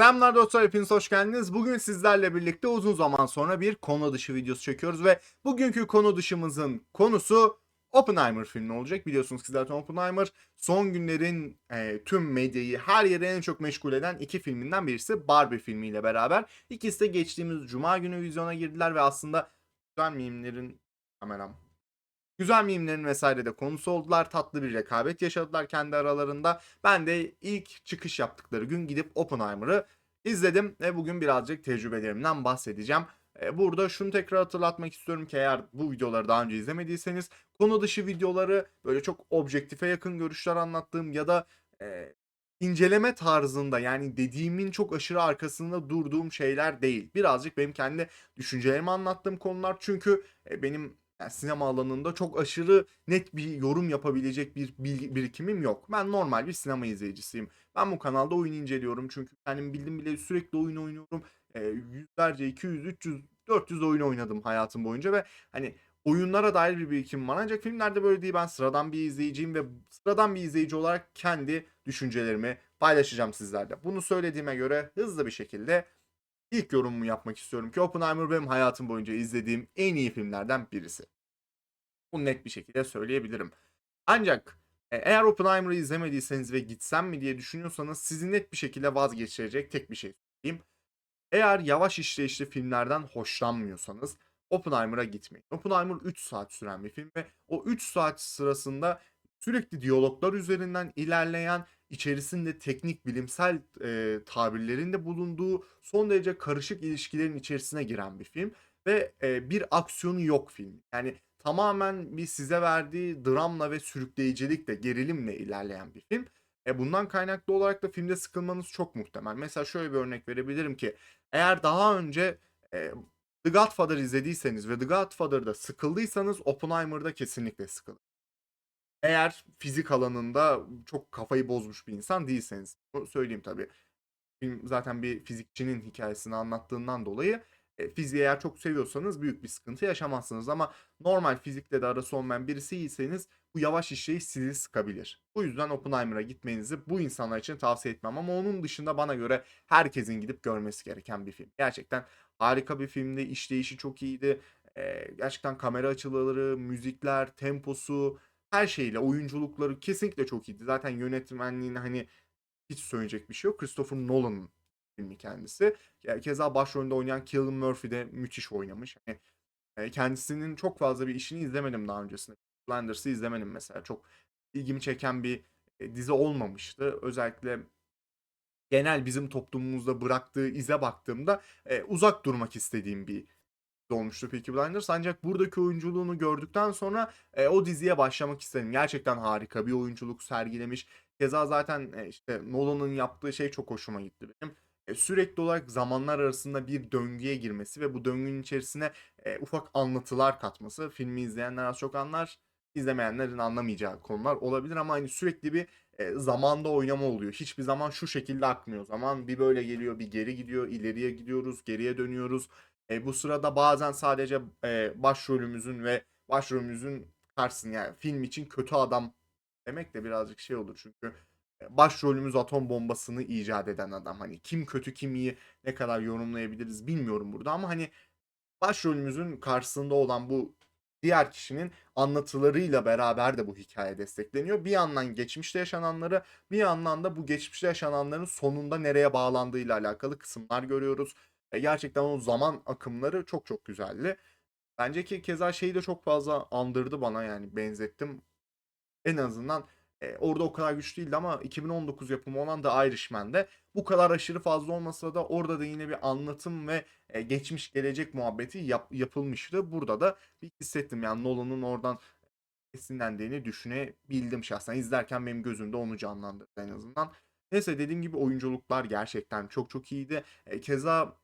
Selamlar dostlar hepiniz hoş geldiniz. Bugün sizlerle birlikte uzun zaman sonra bir konu dışı videosu çekiyoruz ve bugünkü konu dışımızın konusu Oppenheimer filmi olacak. Biliyorsunuz ki zaten Oppenheimer son günlerin e, tüm medyayı her yere en çok meşgul eden iki filminden birisi Barbie filmiyle beraber. İkisi de geçtiğimiz cuma günü vizyona girdiler ve aslında güzel mimlerin kameram Güzel mimlerin vesaire de konusu oldular. Tatlı bir rekabet yaşadılar kendi aralarında. Ben de ilk çıkış yaptıkları gün gidip Oppenheimer'ı izledim ve bugün birazcık tecrübelerimden bahsedeceğim. E, Burada şunu tekrar hatırlatmak istiyorum ki eğer bu videoları daha önce izlemediyseniz konu dışı videoları böyle çok objektife yakın görüşler anlattığım ya da e, inceleme tarzında yani dediğimin çok aşırı arkasında durduğum şeyler değil. Birazcık benim kendi düşüncelerimi anlattığım konular çünkü e, benim yani sinema alanında çok aşırı net bir yorum yapabilecek bir birikimim yok. Ben normal bir sinema izleyicisiyim. Ben bu kanalda oyun inceliyorum çünkü kendim bildim bile sürekli oyun oynuyorum. E, yüzlerce, 200, 300, 400 oyun oynadım hayatım boyunca ve hani oyunlara dair bir birikimim var. Ancak filmlerde böyle değil. Ben sıradan bir izleyiciyim ve sıradan bir izleyici olarak kendi düşüncelerimi paylaşacağım sizlerle. Bunu söylediğime göre hızlı bir şekilde ilk yorumumu yapmak istiyorum ki Oppenheimer benim hayatım boyunca izlediğim en iyi filmlerden birisi. Bunu net bir şekilde söyleyebilirim. Ancak e, eğer Oppenheimer'ı izlemediyseniz ve gitsem mi diye düşünüyorsanız sizi net bir şekilde vazgeçirecek tek bir şey söyleyeyim. Eğer yavaş işleyişli filmlerden hoşlanmıyorsanız Oppenheimer'a gitmeyin. Oppenheimer 3 saat süren bir film ve o 3 saat sırasında sürekli diyaloglar üzerinden ilerleyen, içerisinde teknik, bilimsel e, tabirlerin de bulunduğu son derece karışık ilişkilerin içerisine giren bir film ve e, bir aksiyonu yok film. Yani tamamen bir size verdiği dramla ve sürükleyicilikle, gerilimle ilerleyen bir film. E bundan kaynaklı olarak da filmde sıkılmanız çok muhtemel. Mesela şöyle bir örnek verebilirim ki eğer daha önce e, The Godfather izlediyseniz ve The Godfather'da sıkıldıysanız Oppenheimer'da kesinlikle sıkılın. Eğer fizik alanında çok kafayı bozmuş bir insan değilseniz. Bunu söyleyeyim tabii. Film zaten bir fizikçinin hikayesini anlattığından dolayı e, fiziği eğer çok seviyorsanız büyük bir sıkıntı yaşamazsınız ama normal fizikle de arası olmayan birisiyseniz bu yavaş işleyiş sizi sıkabilir. Bu yüzden Oppenheimer'a gitmenizi bu insanlar için tavsiye etmem ama onun dışında bana göre herkesin gidip görmesi gereken bir film. Gerçekten harika bir filmdi, işleyişi çok iyiydi. E, gerçekten kamera açıları, müzikler, temposu, her şeyle oyunculukları kesinlikle çok iyiydi. Zaten yönetmenliğini hani hiç söyleyecek bir şey yok. Christopher Nolan'ın filmi kendisi. Keza başrolünde oynayan Cillian Murphy de müthiş oynamış. Hani, eee, kendisinin çok fazla bir işini izlemedim daha öncesinde. Blinders'ı izlemedim mesela. Çok ilgimi çeken bir, eee, dizi olmamıştı. Özellikle genel bizim toplumumuzda bıraktığı ize baktığımda, eee, uzak durmak istediğim bir olmuştu Peaky Blinders. Ancak buradaki oyunculuğunu gördükten sonra, eee, o diziye başlamak istedim. Gerçekten harika bir oyunculuk sergilemiş. Keza zaten, eee, işte Nolan'ın yaptığı şey çok hoşuma gitti benim. Eee, sürekli olarak zamanlar arasında bir döngüye girmesi ve bu döngünün içerisine, eee, ufak anlatılar katması. Filmi izleyenler az çok anlar, izlemeyenlerin anlamayacağı konular olabilir ama hani sürekli bir, eee, zamanda oynama oluyor. Hiçbir zaman şu şekilde akmıyor zaman. Bir böyle geliyor, bir geri gidiyor, ileriye gidiyoruz, geriye dönüyoruz. Eee, bu sırada bazen sadece, eee, başrolümüzün ve başrolümüzün karşısında yani film için kötü adam demek de birazcık şey olur çünkü, başrolümüz atom bombasını icat eden adam. Hani kim kötü kim iyi ne kadar yorumlayabiliriz bilmiyorum burada ama hani başrolümüzün karşısında olan bu diğer kişinin anlatılarıyla beraber de bu hikaye destekleniyor. Bir yandan geçmişte yaşananları, bir yandan da bu geçmişte yaşananların sonunda nereye bağlandığıyla alakalı kısımlar görüyoruz. Eee, gerçekten o zaman akımları çok çok güzeldi. Bence ki keza şeyi de çok fazla andırdı bana yani benzettim. En azından, eee, orada o kadar güçlü değildi ama 2019 yapımı olan The Irishman'de bu kadar aşırı fazla olmasa da orada da yine bir anlatım ve, eee, geçmiş gelecek muhabbeti yap yapılmıştı. Burada da bir hissettim yani Nolan'ın oradan esinlendiğini düşünebildim şahsen. İzlerken benim gözümde onu canlandırdı en azından. Neyse dediğim gibi oyunculuklar gerçekten çok çok iyiydi. Eee, keza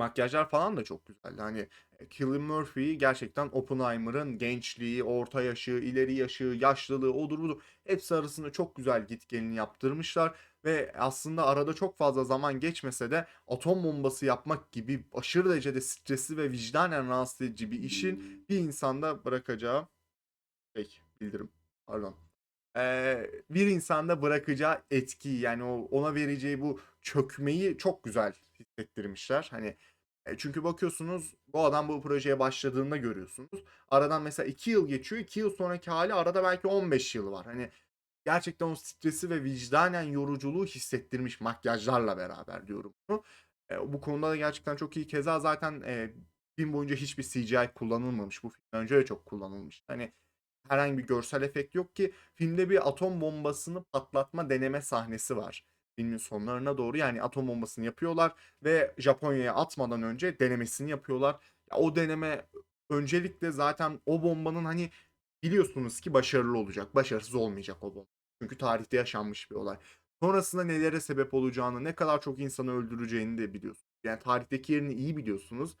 makyajlar falan da çok güzeldi. Hani, eee, Cillian Murphy gerçekten Oppenheimer'ın gençliği, orta yaşı, ileri yaşı, yaşlılığı, odur budur hepsi arasında çok güzel git gelini yaptırmışlar ve aslında arada çok fazla zaman geçmese de atom bombası yapmak gibi aşırı derecede stresli ve vicdanen rahatsız edici bir işin bir insanda bırakacağı şey, bildirim, pardon. eee, bir insanda bırakacağı etkiyi yani o ona vereceği bu çökmeyi çok güzel hissettirmişler. Hani e, çünkü bakıyorsunuz bu adam bu projeye başladığında görüyorsunuz. Aradan mesela 2 yıl geçiyor. 2 yıl sonraki hali arada belki 15 yıl var. Hani gerçekten o stresi ve vicdanen yoruculuğu hissettirmiş makyajlarla beraber diyorum bunu. E, bu konuda da gerçekten çok iyi. Keza zaten e, film boyunca hiçbir CGI kullanılmamış. Bu filmden önce de çok kullanılmış. Hani herhangi bir görsel efekt yok ki filmde bir atom bombasını patlatma deneme sahnesi var. Filmin sonlarına doğru yani atom bombasını yapıyorlar ve Japonya'ya atmadan önce denemesini yapıyorlar. Ya o deneme öncelikle zaten o bombanın hani biliyorsunuz ki başarılı olacak. Başarısız olmayacak o bomba. Çünkü tarihte yaşanmış bir olay. Sonrasında nelere sebep olacağını, ne kadar çok insanı öldüreceğini de biliyorsunuz. Yani tarihteki yerini iyi biliyorsunuz.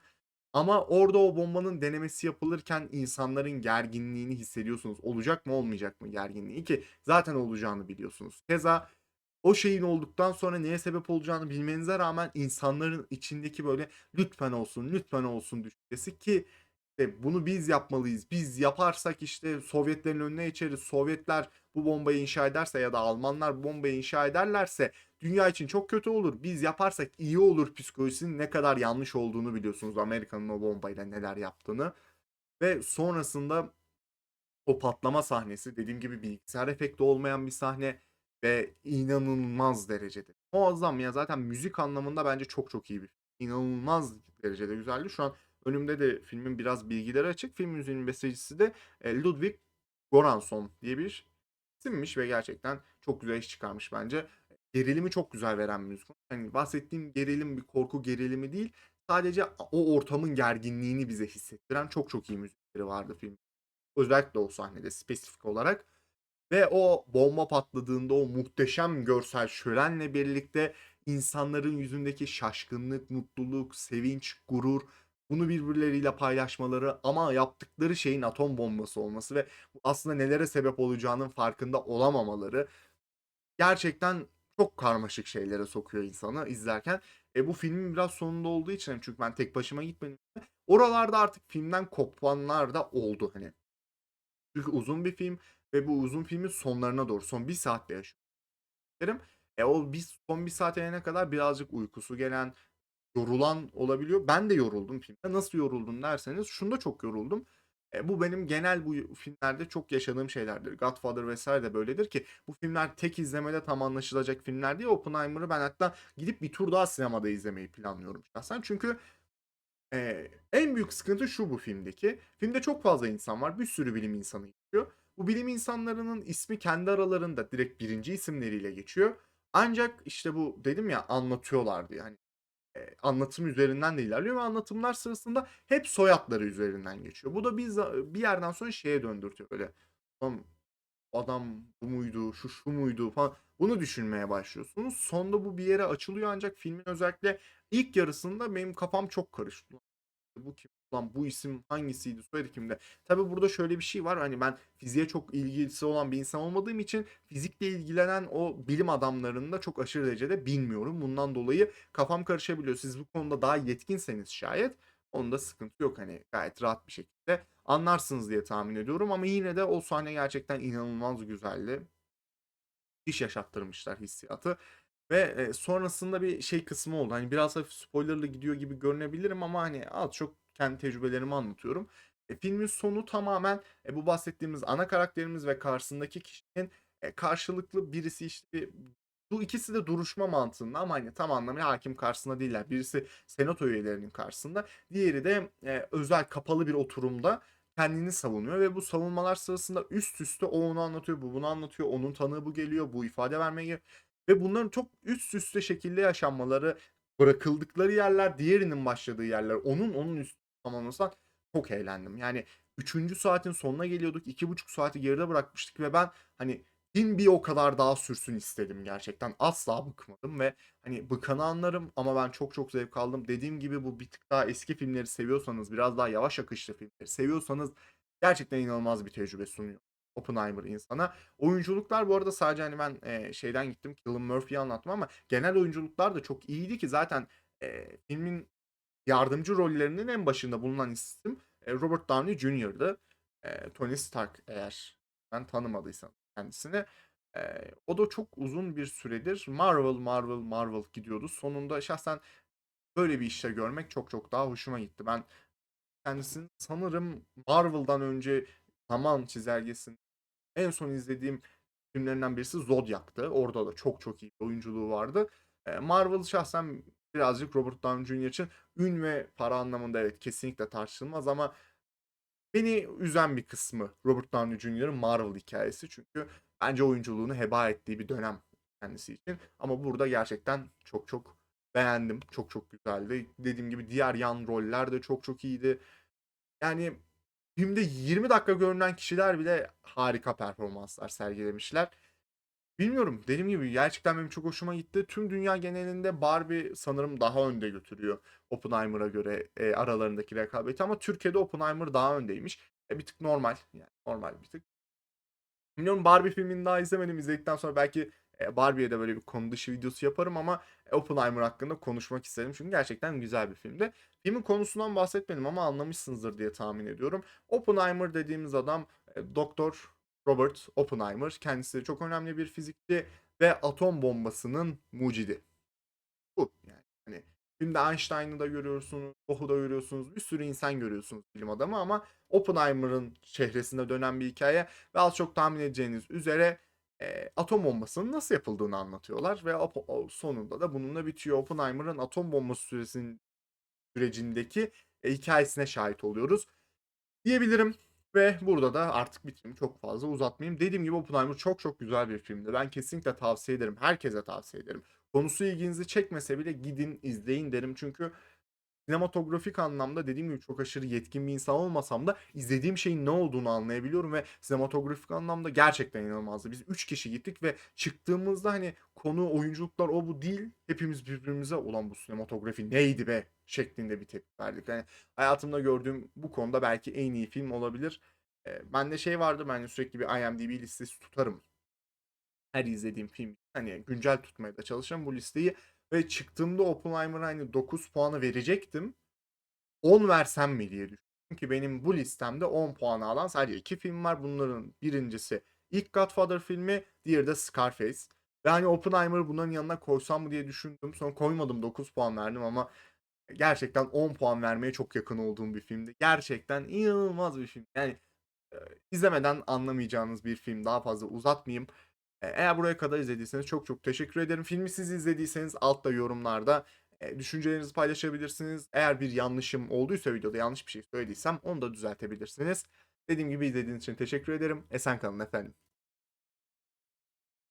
Ama orada o bombanın denemesi yapılırken insanların gerginliğini hissediyorsunuz. Olacak mı olmayacak mı gerginliği ki zaten olacağını biliyorsunuz. Keza o şeyin olduktan sonra neye sebep olacağını bilmenize rağmen insanların içindeki böyle lütfen olsun, lütfen olsun düşüncesi ki işte bunu biz yapmalıyız. Biz yaparsak işte Sovyetlerin önüne geçeriz. Sovyetler bu bombayı inşa ederse ya da Almanlar bu bombayı inşa ederlerse dünya için çok kötü olur. Biz yaparsak iyi olur psikolojisinin ne kadar yanlış olduğunu biliyorsunuz. Amerika'nın o bombayla neler yaptığını. Ve sonrasında o patlama sahnesi dediğim gibi bilgisayar efekti olmayan bir sahne ve inanılmaz derecede. Muazzam ya zaten müzik anlamında bence çok çok iyi bir film. İnanılmaz derecede güzeldi. Şu an önümde de filmin biraz bilgileri açık. Film müziğinin bestecisi de e, Ludwig Göransson diye bir isimmiş ve gerçekten çok güzel iş çıkarmış bence. Gerilimi çok güzel veren müzik. Yani bahsettiğim gerilim bir korku gerilimi değil. Sadece o ortamın gerginliğini bize hissettiren çok çok iyi müzikleri vardı film. Özellikle o sahnede spesifik olarak. Ve o bomba patladığında o muhteşem görsel şölenle birlikte insanların yüzündeki şaşkınlık, mutluluk, sevinç, gurur bunu birbirleriyle paylaşmaları ama yaptıkları şeyin atom bombası olması ve aslında nelere sebep olacağının farkında olamamaları gerçekten çok karmaşık şeylere sokuyor insanı izlerken. E, bu filmin biraz sonunda olduğu için hani çünkü ben tek başıma gitmedim. Oralarda artık filmden kopanlar da oldu hani. Çünkü uzun bir film ve bu uzun filmin sonlarına doğru son bir saatte yaşıyorum. E o bir, son bir saat gelene kadar birazcık uykusu gelen, yorulan olabiliyor. Ben de yoruldum filmde. Nasıl yoruldum derseniz şunda çok yoruldum. E, bu benim genel bu filmlerde çok yaşadığım şeylerdir. Godfather vesaire de böyledir ki bu filmler tek izlemede tam anlaşılacak filmler değil. Oppenheimer'ı ben hatta gidip bir tur daha sinemada izlemeyi planlıyorum şahsen. Çünkü e, en büyük sıkıntı şu bu filmdeki. Filmde çok fazla insan var. Bir sürü bilim insanı geçiyor. Bu bilim insanlarının ismi kendi aralarında direkt birinci isimleriyle geçiyor. Ancak işte bu dedim ya anlatıyorlar diye. Hani e, anlatım üzerinden de ilerliyor ve anlatımlar sırasında hep soyadları üzerinden geçiyor. Bu da bir, bir yerden sonra şeye döndürtüyor böyle. Tamam, adam bu muydu, şu şu muydu falan. Bunu düşünmeye başlıyorsunuz. Sonda bu bir yere açılıyor ancak filmin özellikle ilk yarısında benim kafam çok karıştı. Bu kim? Lan bu isim hangisiydi? Soyadı kimde? Tabii burada şöyle bir şey var. Hani ben fiziğe çok ilgisi olan bir insan olmadığım için fizikle ilgilenen o bilim adamlarını da çok aşırı derecede bilmiyorum. Bundan dolayı kafam karışabiliyor. Siz bu konuda daha yetkinseniz şayet onda sıkıntı yok. Hani gayet rahat bir şekilde anlarsınız diye tahmin ediyorum. Ama yine de o sahne gerçekten inanılmaz güzeldi. İş yaşattırmışlar hissiyatı. Ve e, sonrasında bir şey kısmı oldu. Hani biraz hafif spoilerlı gidiyor gibi görünebilirim ama hani az çok kendi tecrübelerimi anlatıyorum. E, filmin sonu tamamen e, bu bahsettiğimiz ana karakterimiz ve karşısındaki kişinin e, karşılıklı birisi işte bu ikisi de duruşma mantığında ama hani tam anlamıyla hakim karşısında değiller. Birisi senato üyelerinin karşısında, diğeri de e, özel kapalı bir oturumda kendini savunuyor ve bu savunmalar sırasında üst üste o onu anlatıyor, bu bunu anlatıyor, onun tanığı bu geliyor, bu ifade vermeye. Ve bunların çok üst üste şekilde yaşanmaları, bırakıldıkları yerler, diğerinin başladığı yerler, onun onun üst tamamlasan çok eğlendim. Yani 3. saatin sonuna geliyorduk. 2,5 saati geride bırakmıştık ve ben hani film bir o kadar daha sürsün istedim gerçekten. Asla bıkmadım ve hani bıkanı anlarım ama ben çok çok zevk aldım. Dediğim gibi bu bir tık daha eski filmleri seviyorsanız, biraz daha yavaş akışlı filmleri seviyorsanız gerçekten inanılmaz bir tecrübe sunuyor. Oppenheimer insana. Oyunculuklar bu arada sadece hani ben e, şeyden gittim Cillian Murphy'yi anlattım ama genel oyunculuklar da çok iyiydi ki zaten e, filmin yardımcı rollerinin en başında bulunan isim Robert Downey Jr.'dı. Tony Stark eğer ben tanımadıysam kendisini. O da çok uzun bir süredir Marvel, Marvel, Marvel gidiyordu. Sonunda şahsen böyle bir işte görmek çok çok daha hoşuma gitti. Ben kendisini sanırım Marvel'dan önce Zaman Çizelgesi'nin en son izlediğim filmlerinden birisi Zodiac'tı. Orada da çok çok iyi oyunculuğu vardı. Marvel şahsen birazcık Robert Downey Jr. için ün ve para anlamında evet kesinlikle tartışılmaz ama beni üzen bir kısmı Robert Downey Jr.'ın Marvel hikayesi. Çünkü bence oyunculuğunu heba ettiği bir dönem kendisi için. Ama burada gerçekten çok çok beğendim. Çok çok güzeldi. Dediğim gibi diğer yan roller de çok çok iyiydi. Yani filmde 20 dakika görünen kişiler bile harika performanslar sergilemişler. Bilmiyorum. Dediğim gibi gerçekten benim çok hoşuma gitti. Tüm dünya genelinde Barbie sanırım daha önde götürüyor Oppenheimer'a göre e, aralarındaki rekabeti ama Türkiye'de Oppenheimer daha öndeymiş. E, bir tık normal. Yani normal bir tık. Bilmiyorum Barbie filmini daha izlemedim. İzledikten sonra belki e, Barbie'ye de böyle bir konu dışı videosu yaparım ama e, Oppenheimer hakkında konuşmak isterim. Çünkü gerçekten güzel bir filmdi. Filmin konusundan bahsetmedim ama anlamışsınızdır diye tahmin ediyorum. Oppenheimer dediğimiz adam e, Doktor Robert Oppenheimer. Kendisi çok önemli bir fizikçi ve atom bombasının mucidi. Bu yani. Hani filmde Einstein'ı da görüyorsunuz, Bohr'u da görüyorsunuz, bir sürü insan görüyorsunuz bilim adamı ama Oppenheimer'ın çehresinde dönen bir hikaye ve az çok tahmin edeceğiniz üzere e, atom bombasının nasıl yapıldığını anlatıyorlar ve sonunda da bununla bitiyor. Oppenheimer'ın atom bombası süresinin sürecindeki e, hikayesine şahit oluyoruz diyebilirim. Ve burada da artık bitireyim çok fazla uzatmayayım. Dediğim gibi Oppenheimer çok çok güzel bir filmdi. Ben kesinlikle tavsiye ederim. Herkese tavsiye ederim. Konusu ilginizi çekmese bile gidin izleyin derim. Çünkü sinematografik anlamda dediğim gibi çok aşırı yetkin bir insan olmasam da izlediğim şeyin ne olduğunu anlayabiliyorum ve sinematografik anlamda gerçekten inanılmazdı. Biz 3 kişi gittik ve çıktığımızda hani konu oyunculuklar o bu değil. Hepimiz birbirimize ulan bu sinematografi neydi be şeklinde bir tepki verdik. Yani hayatımda gördüğüm bu konuda belki en iyi film olabilir. E, bende şey vardı ben sürekli bir IMDb listesi tutarım. Her izlediğim film hani güncel tutmaya da çalışırım bu listeyi ve çıktığımda Oppenheimer'a hani 9 puanı verecektim. 10 versem mi diye düşündüm. Çünkü benim bu listemde 10 puan alan sadece 2 film var. Bunların birincisi ilk Godfather filmi, diğeri de Scarface. Ve hani Oppenheimer'ı bunların yanına koysam mı diye düşündüm. Sonra koymadım 9 puan verdim ama gerçekten 10 puan vermeye çok yakın olduğum bir filmdi. Gerçekten inanılmaz bir film. Yani izlemeden anlamayacağınız bir film. Daha fazla uzatmayayım. E, Eğer buraya kadar izlediyseniz çok çok teşekkür ederim. Filmi siz izlediyseniz altta yorumlarda e, düşüncelerinizi paylaşabilirsiniz. Eğer bir yanlışım olduysa videoda yanlış bir şey söylediysem onu da düzeltebilirsiniz. Dediğim gibi izlediğiniz için teşekkür ederim. Esen kalın efendim.